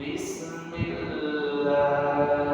بسم الله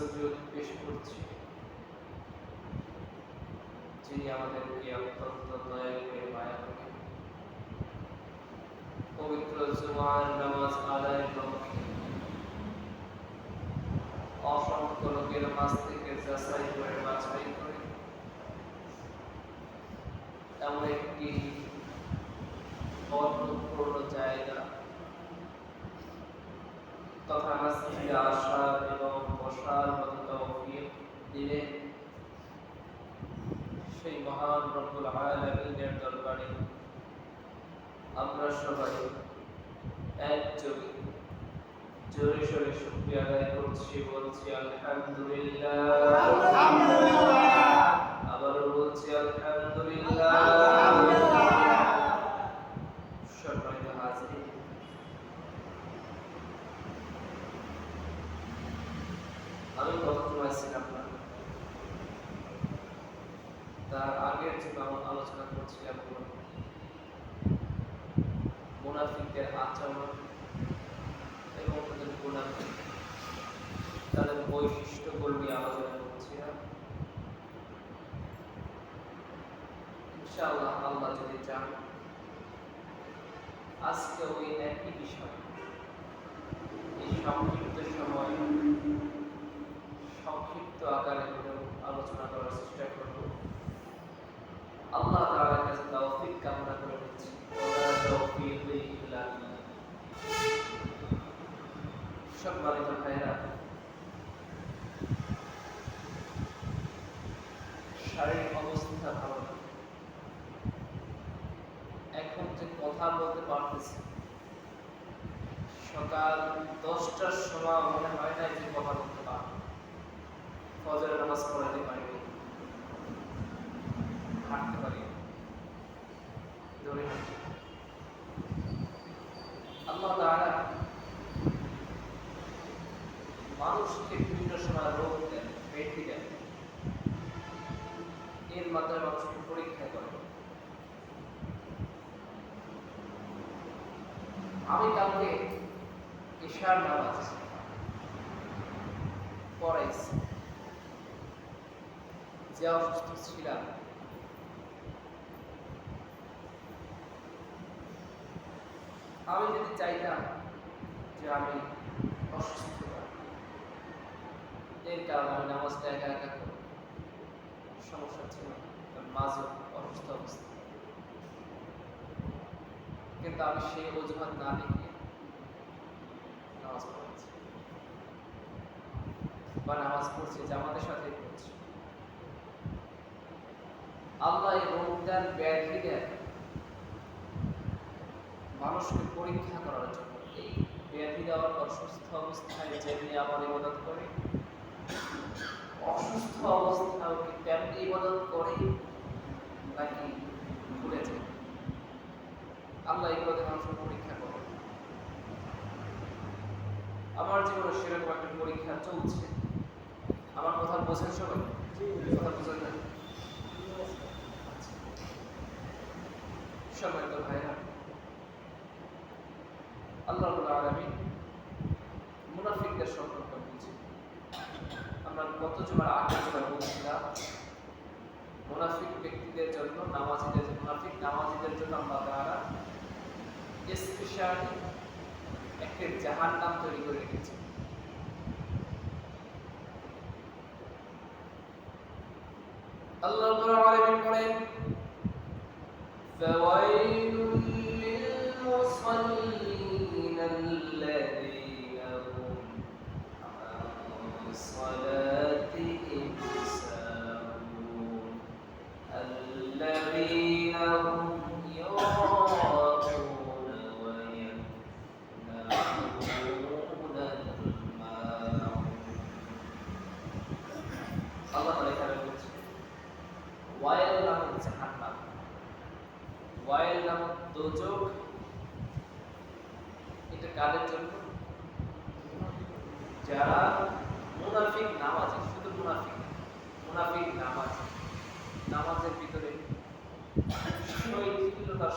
পেশ করছি যিনি আমাদেরকে অত্যন্ত দয়া করে মায়া করে পবিত্র জুমার নামাজ লক্ষ্যে অসংখ্য লোকের মাঝ থেকে যাচাই করে, বাছাই করে এমন একটি বরকতপূর্ণ জায়গা তথা মসজিদে আসার এবং বসার মতো তৌফিক দিলে সেই মহান রব্বুল আলামিনের দরবারে আমরা সবাই একযোগে জোরে সোরে শুকরিয়া আদায় করছি বলছি আলহামদুলিল্লাহ। আবারও বলছি আলহামদুলিল্লাহ সম্মানিত হাজির সময় ছিলাম তার আগের যে আলোচনা করছিলাম, মুনাফিকদের আচরণ এবং তাদের গুণাফিক তাদের বৈশিষ্ট্যগুলো নিয়ে আলোচনা করছিলাম। ইনশাআল্লাহ আল্লাহ যদি চান, আজকে ওই একই বিষয়, এই সংক্ষিপ্ত সময় সংক্ষিপ্ত আকারে আলোচনা করার চেষ্টা করব। আল্লাহ তাআলার কাছে তৌফিক কামনা করে নিচ্ছি। সম্মানিত ভাইরা শারীরিক অবস্থা ভালো এখন যে কথা বলতে পারতেছি, সকাল দশটার সময় মনে হয় না যে কথা ফজরের নামাজ পড়াতে হাঁটতে পারি। আল্লাহ মানুষকে বিভিন্ন সময় রোগ দেন ব্যক্তি দেন। এর মাধ্যমে মানুষকে পরীক্ষা করে। আমি কাউকে ঈশার নামাজ যে অসুস্থ ছিলাম আমি যদি চাইতাম যে আমি অসুস্থ এর কারণে আমি নামাজটা একা একা করি সমস্যা ছিল। মাঝে অসুস্থ অবস্থা। কিন্তু আমি সেই অজুহাত না দেখিয়ে নামাজ পড়াচ্ছি বা নামাজ পড়ছি জামাতের সাথে পড়ছি। আল্লাহ এই রোগ দেন ব্যাধি দেন মানুষকে পরীক্ষা করার জন্য এই ব্যাধি দেওয়ার অসুস্থ অবস্থায় যেমনি আমার ইবাদত করে, অসুস্থ অবস্থাও কি তেমনি ইবাদত করে নাকি ভুলে যায় আল্লাহ এগুলোতে মানুষকে পরীক্ষা করে। আমার জীবনে সেরকম একটা পরীক্ষা চলছে। আমার কথা বোঝেন সবাই? কথা বোঝেন না? সময় তো ভাইরা। আল্লাহ আলমী মুনাফিকদের সম্পর্কে বলছি আমরা গত জমার আগে জমা বলছিলাম, মুনাফিক ব্যক্তিদের জন্য, নামাজিদের মুনাফিক নামাজিদের জন্য আমরা তারা স্পেশালি একটি জাহান নাম তৈরি করে রেখেছি। আল্লাহ বলেন فويل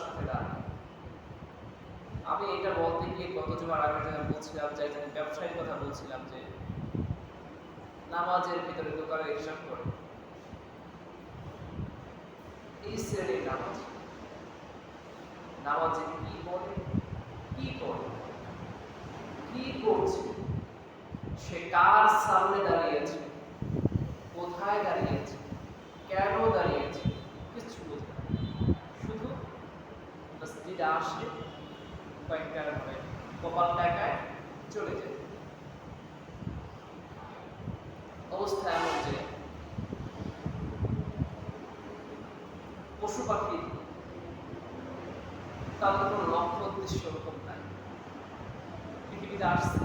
সাথে দাঁড়ায় আমি এটা বলতে গিয়ে আগে বলছিলাম, যে ব্যবসায়ীর কথা বলছিলাম, যে নামাজের ভিতরে করে। এই শ্রেণির নামাজ। নামাজে কি পড়ে? কি পড়ে? কি করছে? সে কার সামনে দাঁড়িয়েছে? কোথায় দাঁড়িয়েছে? কেন দাঁড়িয়েছে কিছু বোঝে না। শুধু মসজিদে আসে, কয়েকটা মানে কপাল টাকায় চলে অবস্থা এমন যে পশু পাখি তাদের কোনো লক্ষ্য উদ্দেশ্য ওরকম নাই। পৃথিবীতে আসছে,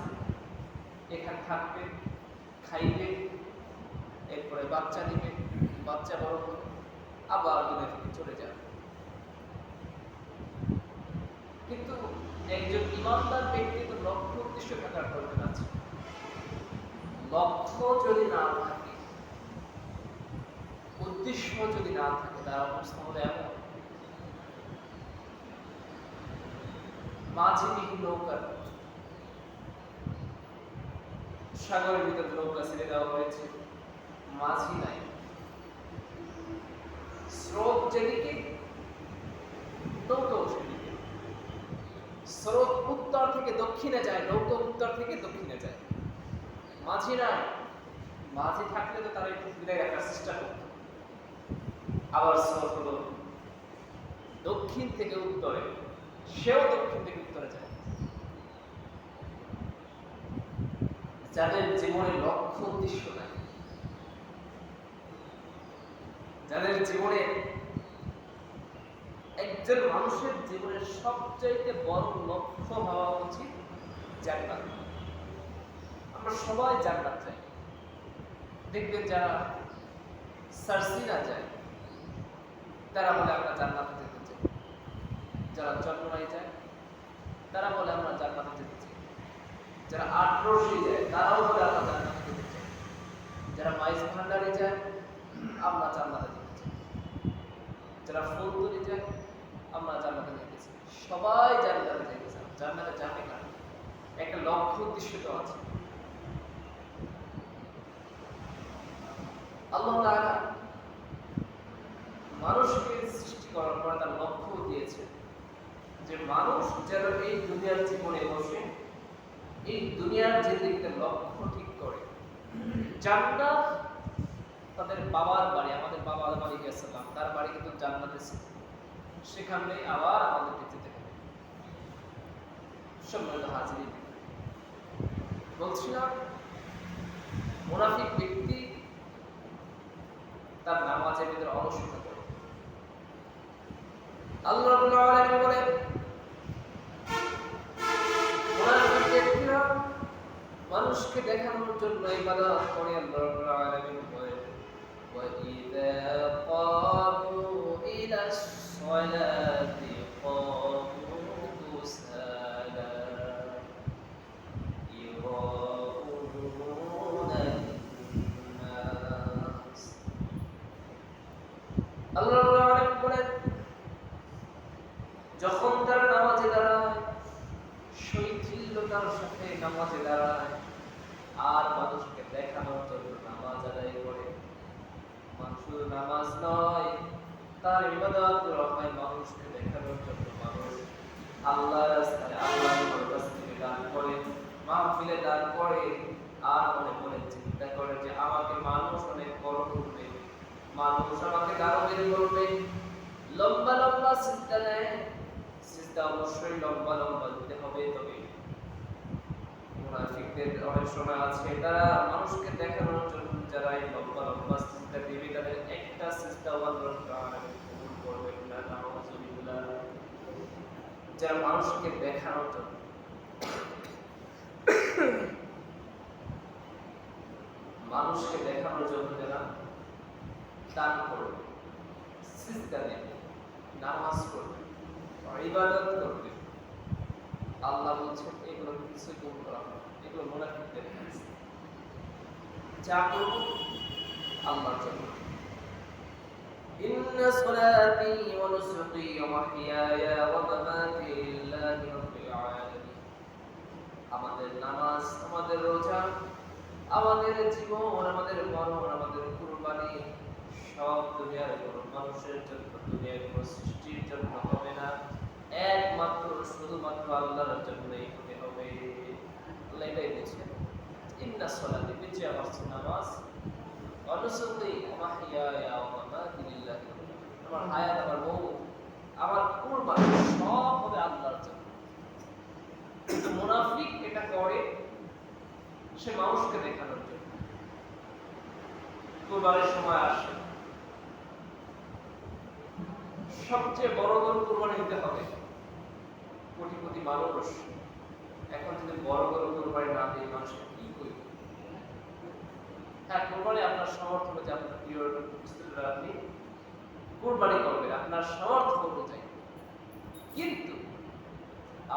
এখানে থাকবে, খাইবে, এরপরে বাচ্চা দিবে, বাচ্চা বড় হবে, আবার দুনিয়া চলে যাবে কিন্তু একজন ইমানদার ব্যক্তি তো লক্ষ্য উদ্দেশ্য থাকার প্রয়োজন আছে। লক্ষ্য যদি না থাকে, উদ্দেশ্য যদি না থাকে, তার অবস্থা হলো এমন। নৌকার সাগরের ভিতরে নৌকা ছেড়ে দেওয়া হয়েছে, মাঝি নাই। স্রোত যেদিকে সেদিকে। স্রোত উত্তর থেকে দক্ষিণে যায়, নৌকা উত্তর থেকে দক্ষিণে যায়। মাঝি নাই মাঝি থাকলে তো তারা একটু ফিরে রাখার চেষ্টা করত। আবার স্রোত হলো দক্ষিণ থেকে উত্তরে, সেও দক্ষিণ থেকে উত্তরে যায়। যাদের জীবনে লক্ষ্য উদ্দেশ্য নাই, যাদের জীবনে একজন মানুষের জীবনের সবচাইতে বড় লক্ষ্য হওয়া উচিত জান্নাত। আমরা সবাই জান্নাত চাই। দেখবেন যারা সার্সিনা যায়, তারা বলে আমরা জান্নাতে যেতে চাই। যারা চন্দ্রমাই যায়, তারা বলে আমরা জান্নাতে যেতে চাই। যারা আটরশি যায়, তারাও বলে আমরা জান্নাতে যারা মাইজ ভান্ডারে যায়, আমরা জান্নাতে যেতে চাই। যারা ফুল তুলে যায় আমরা জান্নাতে চাই সবাই জান্নাতে যেতে জান্নাতে যাবে না একটা লক্ষ্য উদ্দেশ্য তো আছে। আল্লাহ তাআলা মানুষকে সৃষ্টি করার পরে তার লক্ষ্য দিয়েছে যে মানুষ যেন এই দুনিয়ার জীবনে বসে, এই দুনিয়ার জিন্দিগিতে লক্ষ্য ঠিক করে। জান্নাত তাদের বাবার বাড়ি, আমাদের বাবার বাড়ি গেছিলাম তার বাড়ি কিন্তু জান্নাতে ছিল সেখানে আবার আমাদেরকে যেতে হবে সম্মানিত হাজির বলছিলাম, মোনাফিক ব্যক্তি তার নামাজের ভিতরে অলসতা করে আল্লাহ বলে মানুষকে দেখানোর জন্য ইবাদত করে আল্লাহ বলে الصلاة মানুষ আমাকে গারবের করবে। লম্বা লম্বা চিন্তা নেয়। সিজদা অবশ্যই লম্বা লম্বা দিতে হবে তবে। মুনাফিকদের অনেক সময় আছে, তারা মানুষকে দেখানোর জন্য যারা এই লম্বা লম্বা সিজদা তাদের একটা সিজদা কবুল না যারা মানুষকে দেখানোর জন্য। মানুষকে দেখানোর জন্য যারা দান করবে সিজদা দেবে নামাজ পড়বে ইবাদত করবে আল্লাহ বলছেন এগুলো কিছু গুণ করা হবে এগুলো মুনাফিকদের কাজ যা করব আল্লাহর জন্য إن صلاتي ونسكي ومحياي ومماتي لله رب العالمين আমাদের নামাজ আমাদের রোজা আমাদের জীবন আমাদের মরণ আমাদের কুরবানি সব দুনিয়ার কোনো মানুষের জন্য, দুনিয়ার কোনো সৃষ্টির জন্য হবে না। একমাত্র, শুধুমাত্র আল্লাহর জন্যই হবে। আল্লাহ এটাই বলছেন ইন্না বেঁচে আমার নামাজ মামাতি লিল্লাহি আমার হায়াত আমার বউ, আমার সব হবে আল্লাহর জন্য। কিন্তু মুনাফিক এটা করে, সে মানুষকে দেখানোর জন্য। কুরবানির সময় আসে। সবচেয়ে বড় গরু কুরবানি দিতে হবে। কোটি কোটি মানুষ এখন যদি বড় গরু কুরবানি না দিয়ে মানুষ কি করবে হ্যাঁ কোরবানি আপনার সামর্থ্য অনুযায়ী, আপনার প্রিয় আপনি কুরবানি করবেন, আপনার সামর্থ্য অনুযায়ী। কিন্তু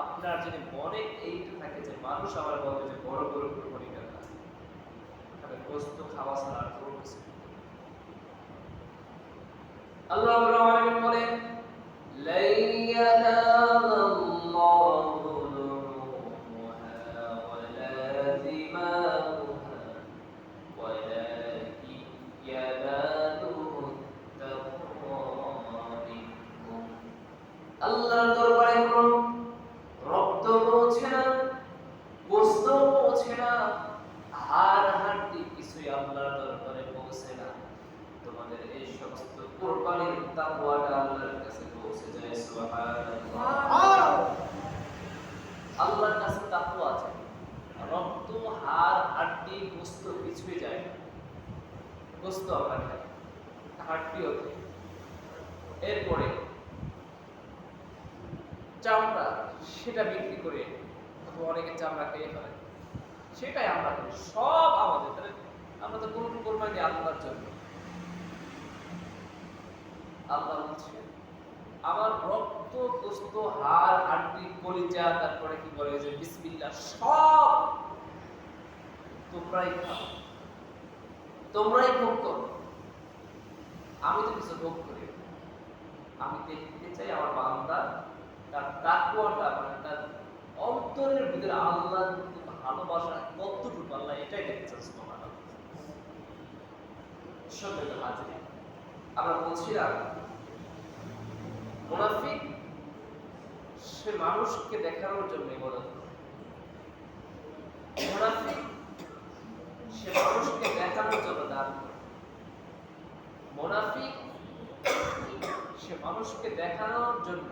আপনার যদি মনে এইটা থাকে যে মানুষ আমার বলবে যে বড় গরু কুরবানি দেন না তাহলে গোস্ত খাওয়া ছাড়া আর কোনো কিছু। আল্লাহ বলেন লাই ইয়ানালাল্লাহু লুহুমুহা ওয়ালা দিমাউহা ওয়ালাকিন ইয়ানালুহু তাকওয়া মিনকুম আল্লাহর দরবারে কোনো রক্ত পৌঁছে না গোস্ত পৌঁছে না হাড় হাড্ডি কিছুই আল্লাহর দরবারে পৌঁছে না তোমাদের এই সমস্ত কোরবানির তাকওয়াটা আল্লাহর কাছে পৌঁছে যায় সুবহানাল্লাহ আল্লাহর কাছে তাকওয়া আছে রক্ত হাড় হাড্ডি গোস্ত কিছুই যায় না গোস্ত আমরা খাই হাড্ডিও খাই এরপরে চামড়া সেটা বিক্রি করে অনেকে চামড়া খেয়ে ফেলে। সেটাই আমরা করি। সব আমাদের। তাহলে আমরা তো গরু কোরবানি আল্লাহর জন্য। আল্লাহ বলছে, আমার রক্ত গোস্ত হাড়, হাড্ডি, কলিজা, তারপরে কি বলে যে বিসমিল্লাহ সব তোমরাই খাও। তোমরাই ভোগ করো। আমি তো কিছু ভোগ করি আমি দেখতে চাই, আমার বান্দা তার তাকুয়াটা মানে তার অন্তরের ভিতরে আল্লাহর প্রতি ভালোবাসা, কতটুকু আল্লাহ এটাই দেখতে আমরা বলছিলাম সে মানুষকে দেখানোর জন্য করে। মুনাফিক সে মানুষকে দেখানোর জন্য দান সে মানুষকে দেখানোর জন্য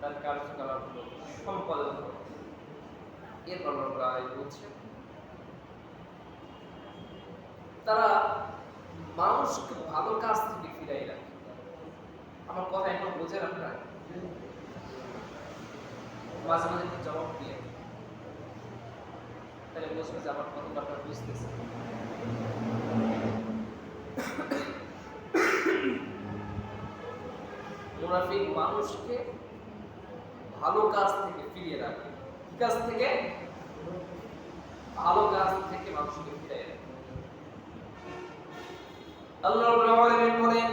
তার কার্যকলাপগুলো সম্পাদন করে। এরপর বলছে তারা মানুষকে ভালো কাজ থেকে ফিরাই রাখে। আমার কথা এখন বোঝেন আপনারা? মাঝে মাঝে জবাব দিয়ে তাহলে বুঝবে যে আমার কথাটা আপনারা বুঝতেছেন। মুনাফিক মানুষকে ভালো কাজ থেকে ফিরিয়ে রাখে কি কাজ থেকে ভালো কাজ থেকে মানুষকে ফিরিয়ে রাখে আল্লাহ রাব্বুল আলামিন বলেন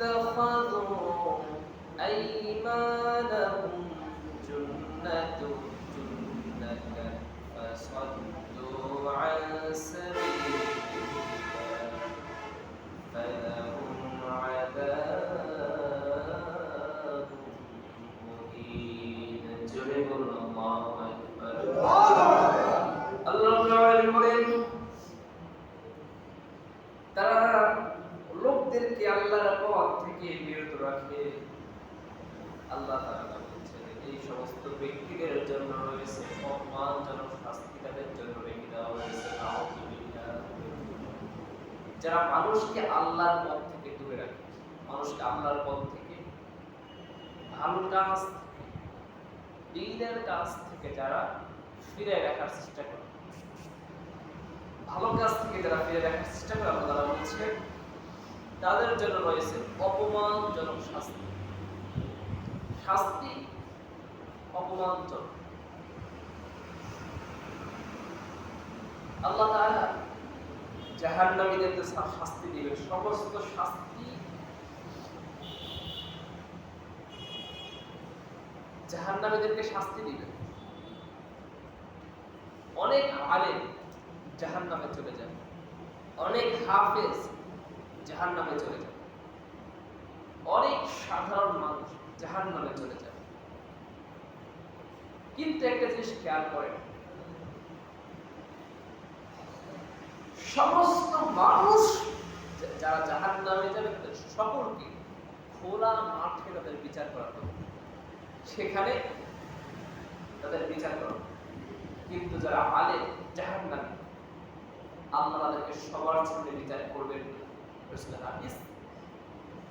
اتخذوا أيمانهم جنة جنة فصدوا عن سبيل الله যারা মানুষকে আল্লাহর পথ থেকে দূরে রাখে, মানুষকে আল্লাহর পথ থেকে ভালো কাজ দিনের কাজ থেকে যারা ফিরে রাখার চেষ্টা করে। ভালো কাজ থেকে যারা ফিরে রাখার চেষ্টা করে, আল্লাহ তাআলা বলছেন তাদের জন্য রয়েছে অপমানজনক শাস্তি। শাস্তি অপমানজনক। আল্লাহ তাআলা শাস্তি সমস্ত শাস্তি জাহান্নামীদেরকে শাস্তি অনেক জাহান্নামে চলে যাবে অনেক হাফেজ জাহান্নামে চলে যাবে অনেক সাধারণ মানুষ জাহান্নামে চলে যাবে কিন্তু একটা জিনিস খেয়াল করেন সমস্ত মানুষ যারা জাহান নামে যাবে তাদের সকলকে খোলা মাঠে তাদের বিচার করা হবে সেখানে তাদের বিচার করা কিন্তু যারা আলে জাহান নামে আল্লাহ তাদেরকে সবার সামনে বিচার করবেন। হাদিস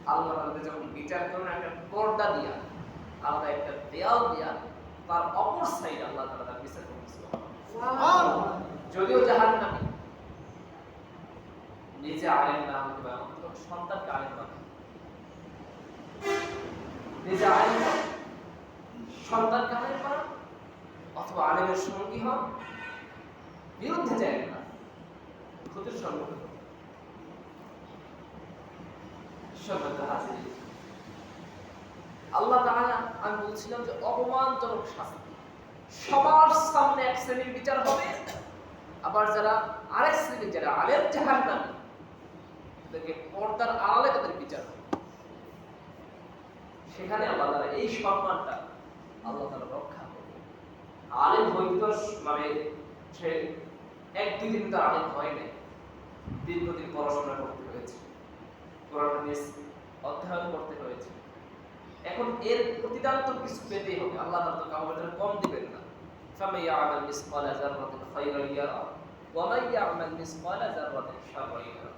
আল্লাহ তাদের যখন বিচার করেন একটা পর্দা দিয়া আলাদা একটা দেয়াল দিয়া তার অপর সাইড আল্লাহ তাআলা তার বিচার সুবহানাল্লাহ। যদিও জাহান নামে নিজে আলেম না হতে পারে, অন্তত সন্তানকে আলেম বানায় নিজে আলেম সন্তানকে আলেম বানান অথবা আলেমের সঙ্গী হন, বিরুদ্ধে যায় না, ক্ষতির সম্মুখীন আল্লাহ তাআলা, আমি বলছিলাম যে অপমানজনক শাস্তি। সবার সামনে এক শ্রেণির বিচার হবে, আবার যারা আরেক শ্রেণির, যারা আলেম, জাহান্নামী। তাদেরকে পর্দার আড়ালে তাদের বিচার হবে সেখানে আল্লাহ তাআলা এই সম্মানটা আল্লাহ তাআলা রক্ষা করবে আলেম হইতো মানে সে এক দুই দিন তো আলেম হয় নাই। দীর্ঘদিন পড়াশোনা করতে হয়েছে। কোরআন হাদিস অধ্যয়ন করতে হয়েছে। এখন এর প্রতিদান তো কিছু পেতেই হবে। আল্লাহ তাআলা তো কাউকে কম দিবেন না। ইয়ামাল মিসকালা যাররাতিন খায়রান ইয়ারা, ওয়া মান ইয়ামাল মিসকালা যাররাতিন শাররান ইয়ারা।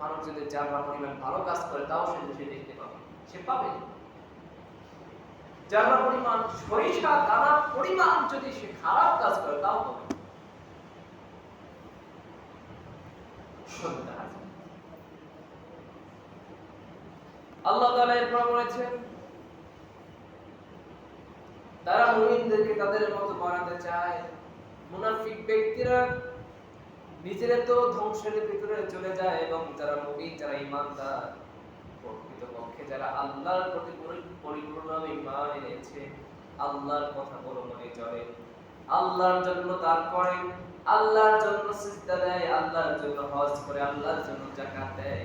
মানুষ যদি যারা পরিমাণ ভালো কাজ করে, তাও সে সে দেখতে পাবে। সে পাবে। পরিমাণ সরিষা দানা পরিমাণ যদি সে খারাপ কাজ করে, তাও পাবে। আল্লাহ তাআলা এরপর বলেছেন, তারা মুমিনদেরকে তাদের মতো বানাতে চায়। মুনাফিক ব্যক্তিরা নিজেরা তো ধ্বংসের ভিতরে চলে যায় এবং যারা মুমিন, যারা ইমানদার প্রকৃতপক্ষে যারা আল্লাহর প্রতি পরিপূর্ণভাবে ইমান এনেছে, আল্লাহর কথা বলো মনে চলে। আল্লাহর জন্য দান করে, আল্লাহর জন্য সিজদা দেয়, আল্লাহর জন্য হজ করে, আল্লাহর জন্য জাকাত দেয়।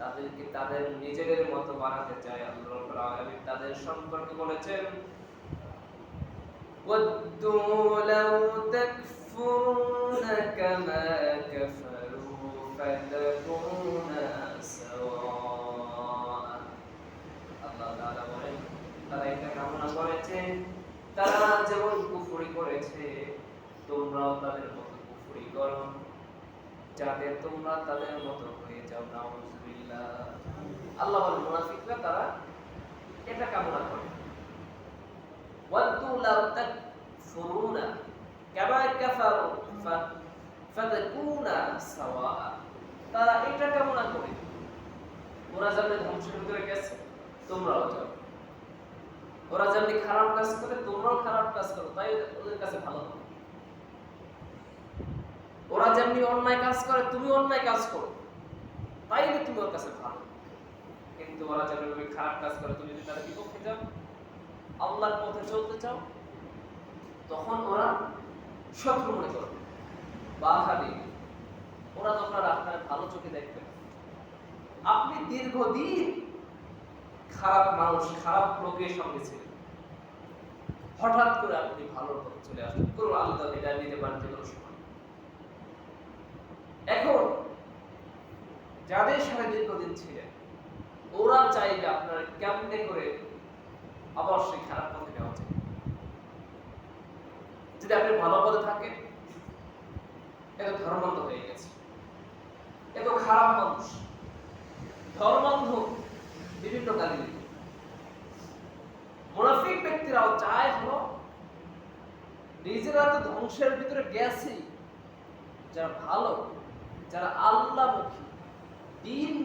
তাদেরকে তাদের নিজেদের মতো বানাতে চায় আল্লাহ রাব্বুল আলামিন। তাদের সম্পর্কে বলেছেন, ওয়াদ্দু লাউ তাকফ تكفرون كما كفروا فتكون سواء আল্লাহ তাআলা বলেন তারা এটা কামনা করেছে তারা যেমন কুফরি করেছে তোমরাও তাদের মতো কুফরি করো যাতে তোমরা তাদের মতো হয়ে যাও নাউজুবিল্লাহ আল্লাহ বলেন মুনাফিকরা তারা এটা কামনা করে ওয়াদু লাউ তাকফুরুনা কামা কাফারু ফাতাকুনা সাওয়া তারা এটা কামনা করে। ওরা যেমন ধ্বংসের ভিতরে গেছে, তোমরাও যাও ওরা যেমনি খারাপ কাজ করে, তোমরাও খারাপ কাজ করো, তাই ওদের কাছে ভালো হবে। ওরা যেমনি অন্যায় কাজ করে, তুমি অন্যায় কাজ করো, তাইলে তুমি ওর কাছে ভালো। কিন্তু ওরা যেমনি খারাপ কাজ করে, তুমি যদি তার বিপক্ষে যাও, আল্লাহর পথে চলতে চাও, তখন ওরা শত্রু মনে করবে বাধা দিবে ওরা তখন আর আপনার ভালো চোখে দেখবে আপনি দীর্ঘদিন খারাপ মানুষ, খারাপ লোকের সঙ্গে ছিলেন। হঠাৎ করে আপনি ভালো পথে চলে আসলেন। কোনো আলাদা এটা নিতে পারেন কোনো সময়। এখন যাদের সাথে দীর্ঘদিন ছিলেন, ওরা চাইবে আপনার কেমনে করে আবার সেই খারাপ পথে নেওয়া যায়। যদি আপনি ভালো পথে থাকেন, এত ধর্মান্ধ হয়ে গেছে। এত খারাপ মানুষ। ধর্মান্ধ বিভিন্ন গালি মুনাফিক ব্যক্তিরাও চায় হলো, নিজেরা তো ধ্বংসের ভিতরে গেছে যারা ভালো, যারা আল্লাহমুখী দিন